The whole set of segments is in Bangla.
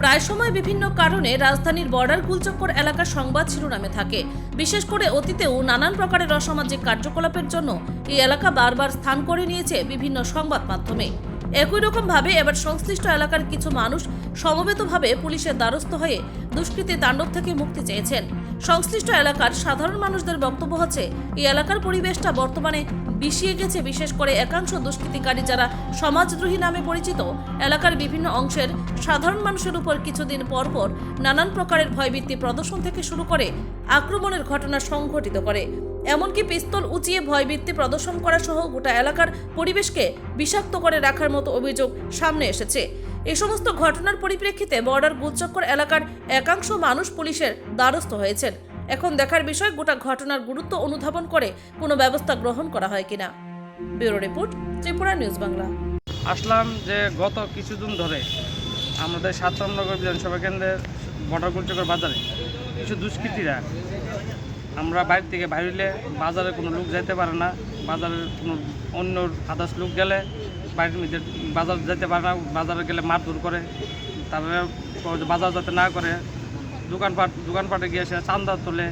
প্রায় সময় বিভিন্ন কারণে রাজধানীর বর্ডার গুলচক্কর এলাকা সংবাদ শিরোনামে থাকে। বিশেষ করে অতীতেও নানান প্রকারের অসামাজিক কার্যকলাপের জন্য এই এলাকা বারবার স্থান করে নিয়েছে বিভিন্ন সংবাদ মাধ্যমে। একই রকম ভাবে এবার সংশ্লিষ্ট এলাকার কিছু মানুষ সমবেতভাবে পুলিশের দ্বারস্থ হয়ে দুষ্কৃতি তাণ্ডব থেকে মুক্তি চেয়েছেন। সংশ্লিষ্ট এলাকার সাধারণ মানুষদের বক্তব্য হচ্ছে, এই এলাকার পরিবেশটা বর্তমানে বিষিয়ে গেছে, বিশেষ করে একাংশ দুষ্কৃতিকারী যারা সমাজদ্রোহী নামে পরিচিত। এলাকার বিভিন্ন অংশের সাধারণ মানুষের উপর কিছুদিন পর পর নানান প্রকারের ভয়ভীতি প্রদর্শন থেকে শুরু করে আক্রমণের ঘটনা সংঘটিত করে। এমনকি পিস্তল উঁচিয়ে ভয়ভীতি প্রদর্শন করা সহ গোটা এলাকার পরিবেশকে বিষাক্ত করে রাখার মতো অভিযোগ সামনে এসেছে। এই সমস্ত ঘটনার পরিপ্রেক্ষিতে বর্ডার গুলচক্কর এলাকার একাংশ মানুষ পুলিশের দ্বারস্থ হয়েছেন। এখন দেখার বিষয়, গোটা ঘটনার গুরুত্ব অনুধাবন করে কোনো ব্যবস্থা গ্রহণ করা হয় কিনা। Bureau report, Tripura news Bangla. আসলাম যে গত কিছুদিন ধরে আমাদের সাতরামনগর বিধানসভা কেন্দ্রের বটাকুলচকর বাজারে কিছু দুষ্কৃতীরা আমরা বাইরে থেকে বাইরে বাজারে কোনো লোক যাইতে পারে না, বাজারের কোনো অন্য আদার্স লোক গেলে বাড়ির বাজার যেতে পারে না, বাজারে গেলে মারধর করে, তারপরে বাজার যাতে না করে, দোকানপাট, দোকানপাটে গিয়ে সে চান্দা তোলে।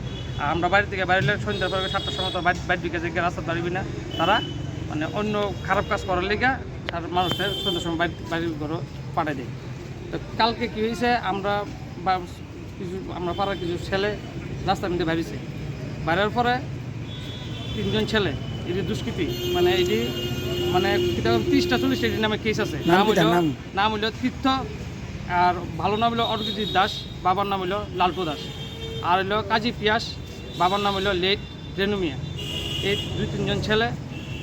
আমরা বাড়ি থেকে বাইরে সন্ধ্যার পরে সাতটার সময় তো বাইর যে রাস্তা পারবি না, তারা মানে অন্য খারাপ কাজ করার লিগা আর মানুষের সন্ধ্যার সময় বাড়ি বাড়ির ঘরও পাঠিয়ে দেয়। তো কালকে কী হয়েছে, আমরা বা কিছু, আমরা পাড়ার কিছু ছেলে রাস্তার মধ্যে বাইরেছে। বাইরের পরে তিনজন ছেলে এটি দুষ্কৃতি মানে এটি মানে তিরিশটা চল্লিশটা এটির নামে কেস আছে। নাম হইল নাম? হইল তীর্থ আর ভালো নাম হইল অর্গজিৎ দাস বাবার নাম হইল লালটু দাস। আর হইল কাজী পিয়াস বাবার নাম হইল লেট রেনুমিয়া এই দুই তিনজন ছেলে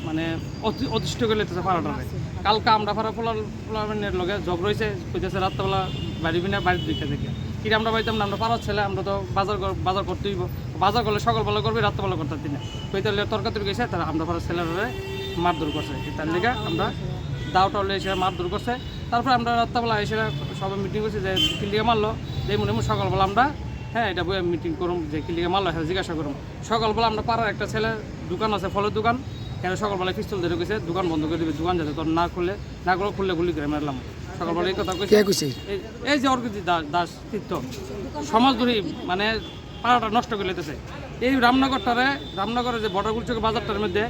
মানে অতি অতিষ্ঠ করে লেতেছে পাড়াটারে কালকে আমরা পাড়া পোলার পোলামের লগে জগ রয়েছে কইতেছে রাত্রেবেলা বাড়িবি না বাড়ির দিকে থেকে কিরে আমরা বাড়িতাম না আমরা পাড়ার ছেলে আমরা তো বাজার বাজার করতে হইব। বাজার করলে সকালবেলা করবি রাত্রেবেলা করতে দিন। কইতে তরকারি গেছে তারা আমরা পাড়ার ছেলেরা মারধর করছে। তার লেগে আমরা দাওটা হলে এসে মারধর করছে। তারপরে আমরা রাত্রেবেলা এসে সবাই মিটিং করছি যে কিলিগে মারলো? যে মনে মনে সকালবেলা আমরা হ্যাঁ এটা বই মিটিং করুম যে কিলিগে মারলো হ্যাঁ জিজ্ঞাসা করুম। সকালবেলা আমরা পাড়ার একটা ছেলে দোকান আছে ফলের দোকান। কেন সকালবেলা পিস্তল ধরে গেছে দোকান বন্ধ করে দিবে দোকান যাতে তোর না খুললে না করে খুললে গুলি করে মারলাম। সকালবেলা এই কথা কইছে? এই- এই যে অর্গজি দাস দাস তীর্থ। সমাজদ্রোহী মানে পাড়াটা নষ্ট করে লেতেছে এই রামনগরটারে রামনগরের যে বর্ডারগুল চোখে বাজারটার মধ্যে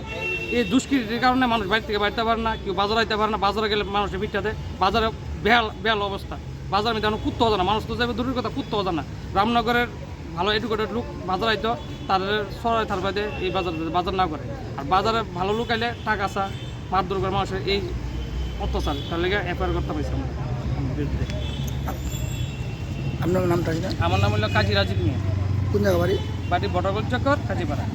এই দুষ্কৃতির কারণে মানুষ বাড়ি থেকে বাড়িতে পারে না কেউ বাজার আইতে পারে না বাজারে গেলে মানুষের পিঠাতে বাজারে বেহাল বেহাল অবস্থা। বাজারের মধ্যে কুত্তো জানা মানুষ তো যাবে দূরের কথা কুত্তো জানা রামনগরের ভালো এডুকেটেড লোক বাজার আইতো তাদের সরাই থার বাদে এই বাজার বাজার না করে। আর বাজারে ভালো লোক আইলে টাকা আসা মারধর করে মানুষের এই অত্যাচার তার লেগে এফআইআর করতে পারছি আমরা। বিরুদ্ধে আপনার নামটা আমার নাম হলো কাজী রাজীব মিয়া। কোন জায়গা বাড়ি? বাড়ি বটাগল চক্কর কাজীপাড়া।